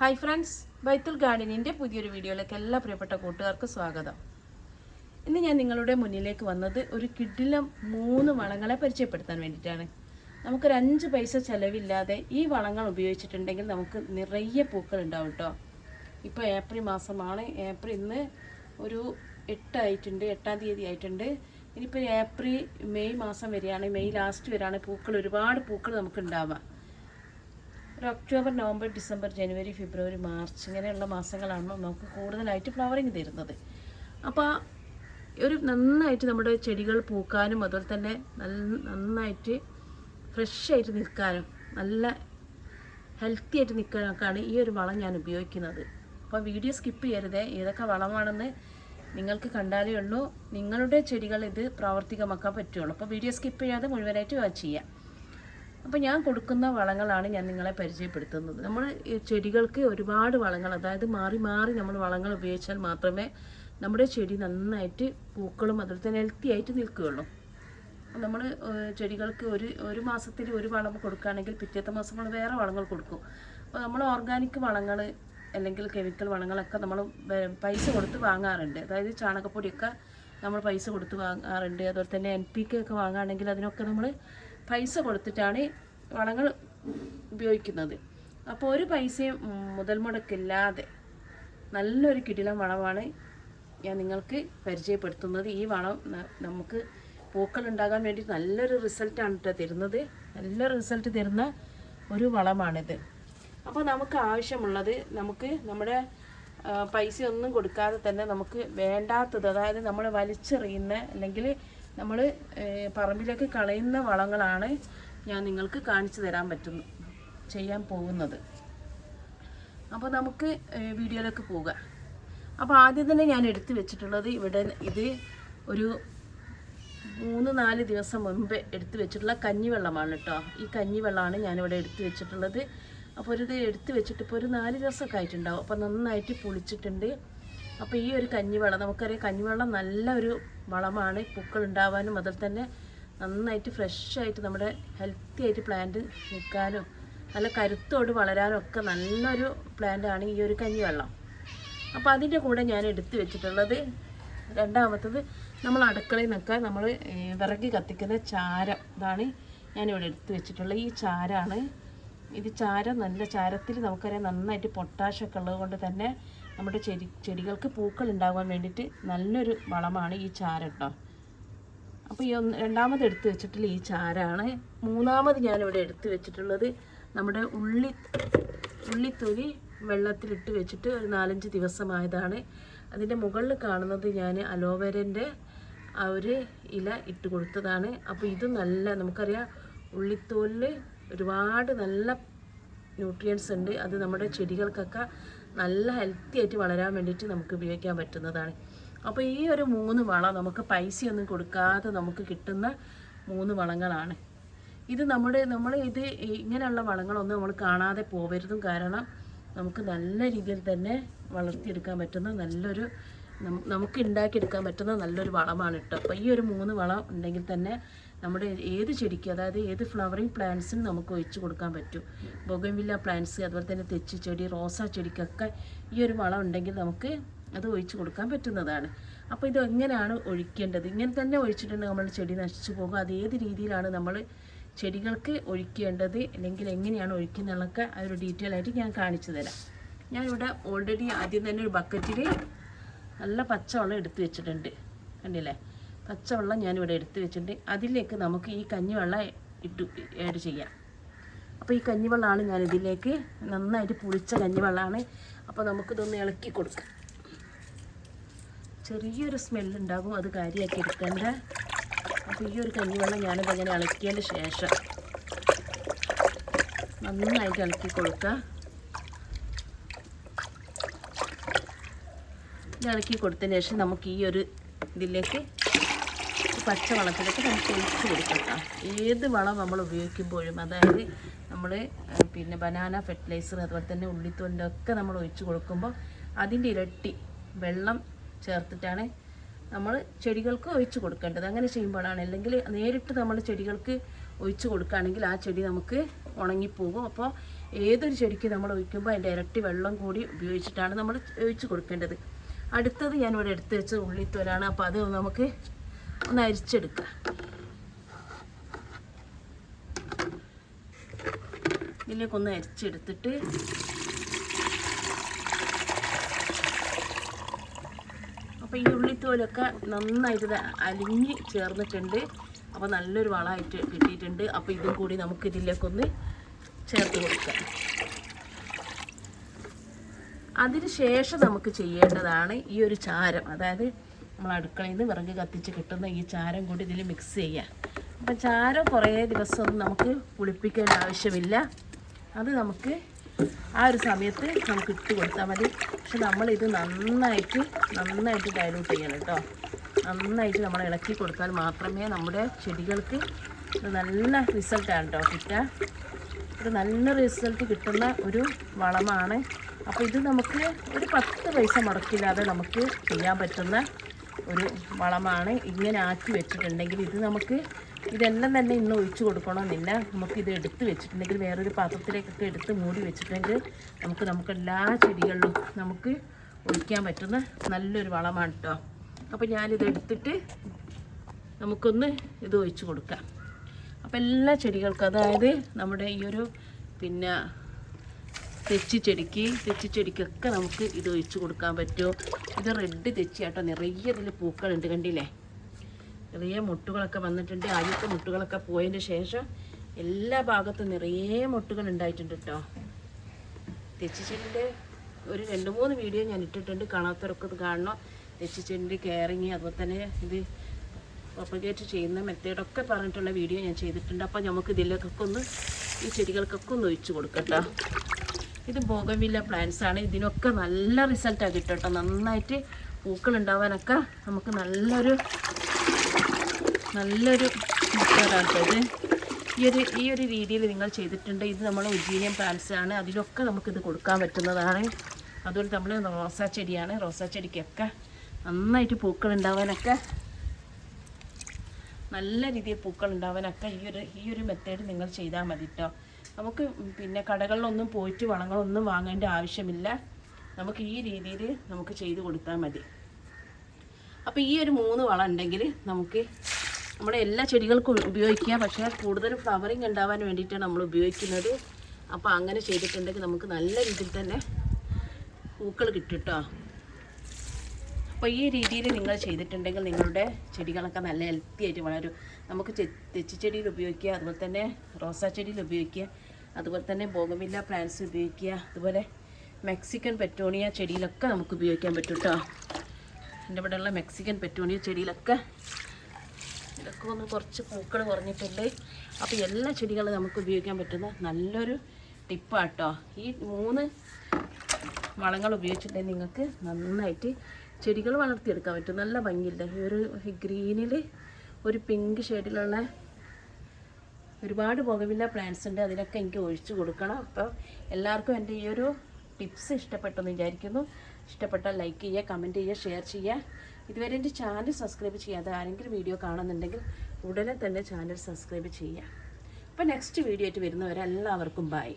Hi friends ബൈത്തുൽ ഗാർഡനിന്റെ പുതിയൊരു വീഡിയോയിലേക്ക് എല്ലാ പ്രിയപ്പെട്ട കൂട്ടുകാർക്കും സ്വാഗതം. ഇന്ന് ഞാൻ നിങ്ങളുടെ മുന്നിലേക്ക് വന്നത് ഒരു കിഡിലം മൂന്ന് വളങ്ങളെ പരിചയപ്പെടുത്താൻ വേണ്ടിയിട്ടാണ്. നമുക്കൊരു അഞ്ച് പൈസ ചിലവില്ലാതെ ഈ വളങ്ങൾ ഉപയോഗിച്ചിട്ടുണ്ടെങ്കിൽ നമുക്ക് നിറയെ പൂക്കൾ ഉണ്ടാവും കേട്ടോ ഇപ്പോൾ ഏപ്രിൽ മാസമാണ്. ഏപ്രിൽ ഇന്ന് ഒരു എട്ടായിട്ടുണ്ട് എട്ടാം തീയതി ആയിട്ടുണ്ട്. ഇനിയിപ്പോൾ ഏപ്രിൽ മെയ് മാസം വരെയാണ് മെയ് ലാസ്റ്റ് വരെയാണ് പൂക്കൾ ഒരുപാട് പൂക്കൾ നമുക്ക് ഉണ്ടാവുക. ഒരു October November December January February March ഇങ്ങനെയുള്ള മാസങ്ങളാണ് നമുക്ക് കൂടുതലായിട്ട് ഫ്ലവറിങ് തരുന്നത്. അപ്പോൾ ഒരു നന്നായിട്ട് നമ്മുടെ ചെടികൾ പൂക്കാനും അതുപോലെ തന്നെ നന്നായിട്ട് ഫ്രഷ് ആയിട്ട് നിൽക്കാനും നല്ല ഹെൽത്തി ആയിട്ട് നിൽക്കാനൊക്കെയാണ് ഈ ഒരു വളം ഞാൻ ഉപയോഗിക്കുന്നത്. അപ്പോൾ വീഡിയോ സ്കിപ്പ് ചെയ്യരുതേ. ഏതൊക്കെ വളമാണെന്ന് നിങ്ങൾക്ക് കണ്ടാലേ ഉള്ളൂ. നിങ്ങളുടെ ചെടികൾ ഇത് പ്രാവർത്തികമാക്കാൻ പറ്റുള്ളൂ. അപ്പോൾ വീഡിയോ സ്കിപ്പ് ചെയ്യാതെ മുഴുവനായിട്ട് വാച്ച് ചെയ്യാം. അപ്പോൾ ഞാൻ കൊടുക്കുന്ന വളങ്ങളാണ് ഞാൻ നിങ്ങളെ പരിചയപ്പെടുത്തുന്നത്. നമ്മൾ ചെടികൾക്ക് ഒരുപാട് വളങ്ങൾ അതായത് മാറി മാറി നമ്മൾ വളങ്ങൾ ഉപയോഗിച്ചാൽ മാത്രമേ നമ്മുടെ ചെടി നന്നായിട്ട് പൂക്കളും അതുപോലെ തന്നെ ഹെൽത്തി ആയിട്ട് നിൽക്കുകയുള്ളൂ. നമ്മൾ ചെടികൾക്ക് ഒരു ഒരു മാസത്തിൽ ഒരു വളം കൊടുക്കുകയാണെങ്കിൽ പിറ്റേത്തെ മാസം നമ്മൾ വേറെ വളങ്ങൾ കൊടുക്കും. അപ്പോൾ നമ്മൾ ഓർഗാനിക് വളങ്ങൾ അല്ലെങ്കിൽ കെമിക്കൽ വളങ്ങളൊക്കെ നമ്മൾ പൈസ കൊടുത്ത് വാങ്ങാറുണ്ട്. അതായത് ചാണകപ്പൊടിയൊക്കെ നമ്മൾ പൈസ കൊടുത്ത് വാങ്ങാറുണ്ട്. അതുപോലെ തന്നെ എൻ പി കെ ഒക്കെ വാങ്ങുകയാണെങ്കിൽ അതിനൊക്കെ നമ്മൾ പൈസ കൊടുത്തിട്ടാണ് വളങ്ങൾ ഉപയോഗിക്കുന്നത്. അപ്പോൾ ഒരു പൈസയും മുതൽ മുടക്കില്ലാതെ നല്ലൊരു കിടിലം വളമാണ് ഞാൻ നിങ്ങൾക്ക് പരിചയപ്പെടുത്തുന്നത്. ഈ വളം നമുക്ക് പൂക്കൾ ഉണ്ടാകാൻ വേണ്ടി നല്ലൊരു റിസൾട്ടാണ് കേട്ടോ തരുന്നത്. നല്ല റിസൾട്ട് തരുന്ന ഒരു വളമാണിത്. അപ്പോൾ നമുക്ക് ആവശ്യമുള്ളത് നമുക്ക് നമ്മുടെ പൈസയൊന്നും കൊടുക്കാതെ തന്നെ നമുക്ക് വേണ്ടാത്തത് അതായത് നമ്മൾ വലിച്ചെറിയുന്ന അല്ലെങ്കിൽ നമ്മൾ പറമ്പിലേക്ക് കളയുന്ന വളങ്ങളാണ് ഞാൻ നിങ്ങൾക്ക് കാണിച്ചു തരാൻ പറ്റുന്നു ചെയ്യാൻ പോകുന്നത്. അപ്പോൾ നമുക്ക് വീഡിയോയിലേക്ക് പോവുക അപ്പോൾ ആദ്യം തന്നെ ഞാൻ എടുത്തു വെച്ചിട്ടുള്ളത് ഇവിടെ ഇത് ഒരു മൂന്ന് നാല് ദിവസം മുമ്പ് എടുത്തു വെച്ചിട്ടുള്ള കഞ്ഞിവെള്ളമാണ് കേട്ടോ. ഈ കഞ്ഞിവെള്ളമാണ് ഞാനിവിടെ എടുത്തു വെച്ചിട്ടുള്ളത്. അപ്പോൾ ഒരു ഇത് എടുത്തു വെച്ചിട്ട് ഇപ്പോൾ ഒരു നാല് ദിവസമൊക്കെ ആയിട്ടുണ്ടാവും. അപ്പോൾ നന്നായിട്ട് പുളിച്ചിട്ടുണ്ട്. അപ്പോൾ ഈ ഒരു കഞ്ഞിവെള്ളം നമുക്കറിയാം കഞ്ഞിവെള്ളം നല്ല ഒരു വളമാണ് പൂക്കൾ ഉണ്ടാവാനും അതിൽ തന്നെ നന്നായിട്ട് ഫ്രഷ് ആയിട്ട് നമ്മുടെ ഹെൽത്തി ആയിട്ട് പ്ലാന്റ് നിൽക്കാനും നല്ല കരുത്തോട് വളരാനും ഒക്കെ നല്ലൊരു പ്ലാന്റാണ് ഈ ഒരു കഞ്ഞി വെള്ളം അപ്പോൾ അതിന്റെ കൂടെ ഞാൻ എടുത്തു വെച്ചിട്ടുള്ളത് രണ്ടാമത്തത് നമ്മൾ അടുക്കളയിൽ നിന്നൊക്കെ നമ്മൾ വിറകി കത്തിക്കുന്ന ചാരം. ഇതാണ് ഞാനിവിടെ എടുത്തു വെച്ചിട്ടുള്ളത് ഈ ചാരാണ്. ഇത് ചാരം നല്ല ചാരത്തിൽ നമുക്കറിയാം നന്നായിട്ട് പൊട്ടാഷൊക്കെ ഉള്ളത് കൊണ്ട് തന്നെ നമ്മുടെ ചെടി ചെടികൾക്ക് പൂക്കൾ ഉണ്ടാകാൻ വേണ്ടിയിട്ട് നല്ലൊരു വളമാണ് ഈ ചാര കേട്ടോ അപ്പോൾ ഈ ഒന്ന് രണ്ടാമത് എടുത്തു വെച്ചിട്ടുള്ള ഈ ചാരാണ്. മൂന്നാമത് ഞാനിവിടെ എടുത്തു വെച്ചിട്ടുള്ളത് നമ്മുടെ ഉള്ളി ഉള്ളിത്തൊലി വെള്ളത്തിലിട്ട് വെച്ചിട്ട് ഒരു നാലഞ്ച് ദിവസമായതാണ്. അതിന്റെ മുകളിൽ കാണുന്നത് ഞാൻ അലോവേരന്റെ ആ ഒരു ഇല ഇട്ട് കൊടുത്തതാണ്. അപ്പോൾ ഇത് നല്ല നമുക്കറിയാം ഉള്ളിത്തോലിൽ ഒരുപാട് നല്ല ന്യൂട്രിയൻസ് ഉണ്ട്. അത് നമ്മുടെ ചെടികൾക്കൊക്കെ നല്ല ഹെൽത്തി ആയിട്ട് വളരാൻ വേണ്ടിയിട്ട് നമുക്ക് ഉപയോഗിക്കാൻ പറ്റുന്നതാണ്. അപ്പോൾ ഈ ഒരു മൂന്ന് വളം നമുക്ക് പൈസയൊന്നും കൊടുക്കാതെ നമുക്ക് കിട്ടുന്ന മൂന്ന് വളങ്ങളാണ്. ഇത് നമ്മുടെ നമ്മൾ ഇത് ഇങ്ങനെയുള്ള വളങ്ങളൊന്നും നമ്മൾ കാണാതെ പോവരുതും കാരണം നമുക്ക് നല്ല രീതിയിൽ തന്നെ വളർത്തിയെടുക്കാൻ പറ്റുന്ന നല്ലൊരു നമുക്ക് ഉണ്ടാക്കിയെടുക്കാൻ പറ്റുന്ന നല്ലൊരു വളമാണ് കേട്ടോ അപ്പോൾ ഈ ഒരു മൂന്ന് വളം ഉണ്ടെങ്കിൽ തന്നെ നമ്മുടെ ഏത് ചെടിക്ക് അതായത് ഏത് ഫ്ലവറിങ് പ്ലാന്റ്സിനും നമുക്ക് ഒഴിച്ചു കൊടുക്കാൻ പറ്റും. ബൊഗൻവില്ല പ്ലാന്റ്സ് അതുപോലെ തന്നെ തെച്ചി ചെടി റോസാ ചെടിക്കൊക്കെ ഈ ഒരു വളം ഉണ്ടെങ്കിൽ നമുക്ക് അത് ഒഴിച്ചു കൊടുക്കാൻ പറ്റുന്നതാണ്. അപ്പോൾ ഇത് എങ്ങനെയാണ് ഒഴിക്കേണ്ടത്? ഇങ്ങനെ തന്നെ ഒഴിച്ചിട്ടുണ്ടെങ്കിൽ നമ്മുടെ ചെടി നശിച്ചു പോകും. അത് ഏത് രീതിയിലാണ് നമ്മൾ ചെടികൾക്ക് ഒഴിക്കേണ്ടത്? അല്ലെങ്കിൽ എങ്ങനെയാണ് ഒഴിക്കുന്നതൊക്കെ ആ ഒരു ഡീറ്റെയിൽ ആയിട്ട് ഞാൻ കാണിച്ചു തരാം. ഞാനിവിടെ ഓൾറെഡി ആദ്യം തന്നെ ഒരു ബക്കറ്റിൽ നല്ല പച്ചവെള്ളം എടുത്തു വെച്ചിട്ടുണ്ട്. കണ്ടില്ലേ? പച്ചവെള്ളം ഞാനിവിടെ എടുത്ത് വെച്ചിട്ടുണ്ട്. അതിലേക്ക് നമുക്ക് ഈ കഞ്ഞിവെള്ളം ഇട്ട് ആഡ് ചെയ്യാം. അപ്പോൾ ഈ കഞ്ഞിവെള്ളമാണ് ഞാൻ ഇതിലേക്ക് നന്നായിട്ട് പുളിച്ച കഞ്ഞിവെള്ളമാണ്. അപ്പോൾ നമുക്കിതൊന്ന് ഇളക്കി കൊടുക്കാം. ചെറിയൊരു സ്മെല്ലുണ്ടാകും അത് കാര്യമാക്കി എടുക്കേണ്ട. അപ്പോൾ ഈ ഒരു കഞ്ഞിവെള്ളം ഞാനിത് അങ്ങനെ ഇളക്കിയതിന്റെ ശേഷം നന്നായിട്ട് ഇളക്കി കൊടുക്കുക. ഇളക്കി കൊടുത്തതിന് ശേഷം നമുക്ക് ഈ ഒരു ഇതിലേക്ക് ഈ പച്ചവളത്തിലേക്ക് നമുക്ക് ഒഴിച്ച് കൊടുക്കാം ഏത് വളം നമ്മൾ ഉപയോഗിക്കുമ്പോഴും അതായത് നമ്മൾ പിന്നെ ബനാന ഫെർട്ടിലൈസർ അതുപോലെ തന്നെ ഉള്ളിത്തൊണ്ടൊക്കെ നമ്മൾ ഒഴിച്ച് കൊടുക്കുമ്പോൾ അതിന്റെ ഇരട്ടി വെള്ളം ചേർത്തിട്ടാണ് നമ്മൾ ചെടികൾക്ക് ഒഴിച്ച് കൊടുക്കേണ്ടത്. അങ്ങനെ ചെയ്യുമ്പോഴാണ് അല്ലെങ്കിൽ നേരിട്ട് നമ്മൾ ചെടികൾക്ക് ഒഴിച്ച് കൊടുക്കുകയാണെങ്കിൽ ആ ചെടി നമുക്ക് ഉണങ്ങിപ്പോകും. അപ്പോൾ ഏതൊരു ചെടിക്ക് നമ്മൾ ഒഴിക്കുമ്പോൾ അതിന്റെ ഇരട്ടി വെള്ളം കൂടി ഉപയോഗിച്ചിട്ടാണ് നമ്മൾ ഒഴിച്ച് കൊടുക്കേണ്ടത്. അടുത്തത് ഞാനിവിടെ എടുത്ത് വെച്ച ഉള്ളിത്തോലാണ് അപ്പോൾ അത് നമുക്ക് ഒന്ന് അരിച്ചെടുക്കാം. ഇതിലേക്കൊന്ന് അരിച്ചെടുത്തിട്ട് അപ്പോൾ ഈ ഉള്ളിത്തോലൊക്കെ നന്നായിട്ട് അലിഞ്ഞ് ചേർന്നിട്ടുണ്ട്. അപ്പോൾ നല്ലൊരു വളമായിട്ട് കിട്ടിയിട്ടുണ്ട്. അപ്പോൾ ഇതും കൂടി നമുക്ക് ഇതിലേക്കൊന്ന് ചേർത്ത് കൊടുക്കാം. അതിന് ശേഷം നമുക്ക് ചെയ്യേണ്ടതാണ് ഈ ഒരു ചാരം. അതായത് നമ്മൾ അടുക്കളയിൽ നിന്ന് വിറക് കത്തിച്ച് കിട്ടുന്ന ഈ ചാരം കൂടി ഇതിൽ മിക്സ് ചെയ്യുക അപ്പം ചാരം കുറേ ദിവസമൊന്നും നമുക്ക് പുളിപ്പിക്കേണ്ട ആവശ്യമില്ല. അത് നമുക്ക് ആ ഒരു സമയത്ത് നമുക്ക് ഇട്ട് കൊടുത്താൽ മതി. പക്ഷെ നമ്മളിത് നന്നായിട്ട് നന്നായിട്ട് ഡയലൂട്ട് ചെയ്യണം കേട്ടോ. നന്നായിട്ട് നമ്മൾ ഇളക്കി കൊടുത്താൽ മാത്രമേ നമ്മുടെ ചെടികൾക്ക് നല്ല റിസൾട്ടാണ് കേട്ടോ കിട്ടുക. ഒരു നല്ല റിസൾട്ട് കിട്ടുന്ന ഒരു വളമാണ്. അപ്പോൾ ഇത് നമുക്ക് ഒരു പത്ത് പൈസ മുടക്കില്ലാതെ നമുക്ക് ചെയ്യാൻ പറ്റുന്ന ഒരു വളമാണ് ഇങ്ങനെ ആക്കി വെച്ചിട്ടുണ്ടെങ്കിൽ ഇത് നമുക്ക് ഇതെല്ലാം തന്നെ ഇന്ന് ഒഴിച്ചു കൊടുക്കണമെന്നില്ല ഇത് എടുത്ത് വെച്ചിട്ടുണ്ടെങ്കിൽ വേറൊരു പാത്രത്തിലേക്കൊക്കെ എടുത്ത് മൂടി വെച്ചിട്ടുണ്ടെങ്കിൽ നമുക്ക് നമുക്ക് എല്ലാ ചെടികളിലും നമുക്ക് ഒഴിക്കാൻ പറ്റുന്ന നല്ലൊരു വളമാണ് കേട്ടോ അപ്പോൾ ഞാനിത് എടുത്തിട്ട് നമുക്കൊന്ന് ഇത് ഒഴിച്ചു കൊടുക്കാം. അപ്പോൾ എല്ലാ ചെടികൾക്കും അതായത് നമ്മുടെ ഈ ഒരു പിന്നെ തെച്ചിച്ചെടിക്ക് തെച്ചിച്ചെടിക്കൊക്കെ നമുക്ക് ഇത് ഒഴിച്ചു കൊടുക്കാൻ പറ്റും. ഇത് റെഡ് തെച്ചിയാട്ടോ നിറയെ ഇതിൽ പൂക്കളുണ്ട് കണ്ടില്ലേ? നിറയെ മുട്ടുകളൊക്കെ വന്നിട്ടുണ്ട്. ആദ്യത്തെ മുട്ടുകളൊക്കെ പോയതിന് ശേഷം എല്ലാ ഭാഗത്തും നിറയെ മുട്ടുകൾ ഉണ്ടായിട്ടുണ്ട് കേട്ടോ തെച്ചിച്ചെടിന്റെ ഒരു രണ്ട് മൂന്ന് വീഡിയോ ഞാൻ ഇട്ടിട്ടുണ്ട്. കാണാത്തവരൊക്കെ ഇത് കാണണം. തെച്ചിച്ചെടിന്റെ കെയറിങ് അതുപോലെ തന്നെ ഇത് പ്രൊപ്പഗേറ്റ് ചെയ്യുന്ന മെത്തേഡൊക്കെ പറഞ്ഞിട്ടുള്ള വീഡിയോ ഞാൻ ചെയ്തിട്ടുണ്ട്. അപ്പോൾ നമുക്ക് ഇതിലേക്കൊക്കെ ഒന്ന് ഈ ചെടികൾക്കൊക്കെ ഒന്ന് ഒഴിച്ചു കൊടുക്കട്ടോ ഇത് ബോഗവില്ല പ്ലാന്റ്സ് ആണ്. ഇതിനൊക്കെ നല്ല റിസൾട്ടാണ് കിട്ടും നന്നായിട്ട് പൂക്കൾ ഉണ്ടാവാനൊക്കെ നമുക്ക് നല്ലൊരു നല്ലൊരു ഇത് ഈ ഒരു ഈ ഒരു രീതിയിൽ നിങ്ങൾ ചെയ്തിട്ടുണ്ട്. ഇത് നമ്മൾ ഉജീനിയം പ്ലാന്റ്സ് ആണ്. അതിലൊക്കെ നമുക്കിത് കൊടുക്കാൻ പറ്റുന്നതാണ്. അതുപോലെ നമ്മൾ റോസാ ചെടിയാണ് റോസാ ചെടിക്കൊക്കെ നന്നായിട്ട് പൂക്കൾ ഉണ്ടാവാനൊക്കെ നല്ല രീതിയിൽ പൂക്കൾ ഉണ്ടാവാനൊക്കെ ഈ ഒരു ഈ ഒരു മെത്തേഡ് നിങ്ങൾ ചെയ്താൽ മതി കേട്ടോ നമുക്ക് പിന്നെ കടകളിലൊന്നും പോയിട്ട് വളങ്ങളൊന്നും വാങ്ങേണ്ട ആവശ്യമില്ല. നമുക്ക് ഈ രീതിയിൽ നമുക്ക് ചെയ്ത് കൊടുത്താൽ മതി. അപ്പോൾ ഈ ഒരു മൂന്ന് വളം ഉണ്ടെങ്കിൽ നമുക്ക് നമ്മുടെ എല്ലാ ചെടികൾക്കും ഉപയോഗിക്കുക പക്ഷേ കൂടുതൽ ഫ്ലവറിങ് ഉണ്ടാവാൻ വേണ്ടിയിട്ടാണ് നമ്മൾ ഉപയോഗിക്കുന്നത്. അപ്പോൾ അങ്ങനെ ചെയ്തിട്ടുണ്ടെങ്കിൽ നമുക്ക് നല്ല രീതിയിൽ തന്നെ പൂക്കൾ കിട്ടും കേട്ടോ അപ്പോൾ ഈ രീതിയിൽ നിങ്ങൾ ചെയ്തിട്ടുണ്ടെങ്കിൽ നിങ്ങളുടെ ചെടികളൊക്കെ നല്ല ഹെൽത്തി ആയിട്ട് വളരും. നമുക്ക് തെച്ചിച്ചെടിയിൽ ഉപയോഗിക്കുക അതുപോലെ തന്നെ റോസാ ചെടിയിൽ ഉപയോഗിക്കുക അതുപോലെ തന്നെ ബോഗമില്ല പ്ലാന്റ്സ് ഉപയോഗിക്കുക അതുപോലെ മെക്സിക്കൻ പെറ്റോണിയ ചെടിയിലൊക്കെ നമുക്ക് ഉപയോഗിക്കാൻ പറ്റും കേട്ടോ എന്റെ ഇവിടെയുള്ള മെക്സിക്കൻ പെറ്റോണിയ ചെടിയിലൊക്കെ ഇതൊക്കെ ഒന്ന് കുറച്ച് പൂക്കൾ കുറഞ്ഞിട്ടുണ്ട്. അപ്പോൾ എല്ലാ ചെടികളും നമുക്ക് ഉപയോഗിക്കാൻ പറ്റുന്ന നല്ലൊരു ടിപ്പാട്ടോ ഈ മൂന്ന് വളങ്ങൾ ഉപയോഗിച്ചിട്ടുണ്ടെങ്കിൽ നിങ്ങൾക്ക് നന്നായിട്ട് ചെടികൾ വളർത്തിയെടുക്കാൻ പറ്റും. നല്ല ഭംഗിയില്ല? ഈ ഒരു ഗ്രീനിൽ ഒരു പിങ്ക് ഷെയ്ഡിലുള്ള ഒരുപാട് പുകവില്ല പ്ലാന്റ്സ് ഉണ്ട്. അതിനൊക്കെ എനിക്ക് ഒഴിച്ചു കൊടുക്കണം. അപ്പോൾ എല്ലാവർക്കും എന്റെ ഈ ഒരു ടിപ്സ് ഇഷ്ടപ്പെട്ടെന്ന് വിചാരിക്കുന്നു. ഇഷ്ടപ്പെട്ടാൽ ലൈക്ക് ചെയ്യുക കമന്റ് ചെയ്യുക ഷെയർ ചെയ്യുക. ഇതുവരെ എന്റെ ചാനൽ സബ്സ്ക്രൈബ് ചെയ്യാതെ ആരെങ്കിലും വീഡിയോ കാണുന്നുണ്ടെങ്കിൽ ഉടനെ തന്നെ ചാനൽ സബ്സ്ക്രൈബ് ചെയ്യുക. അപ്പോൾ നെക്സ്റ്റ് വീഡിയോ ആയിട്ട് വരുന്നവരെ എല്ലാവർക്കും ബൈ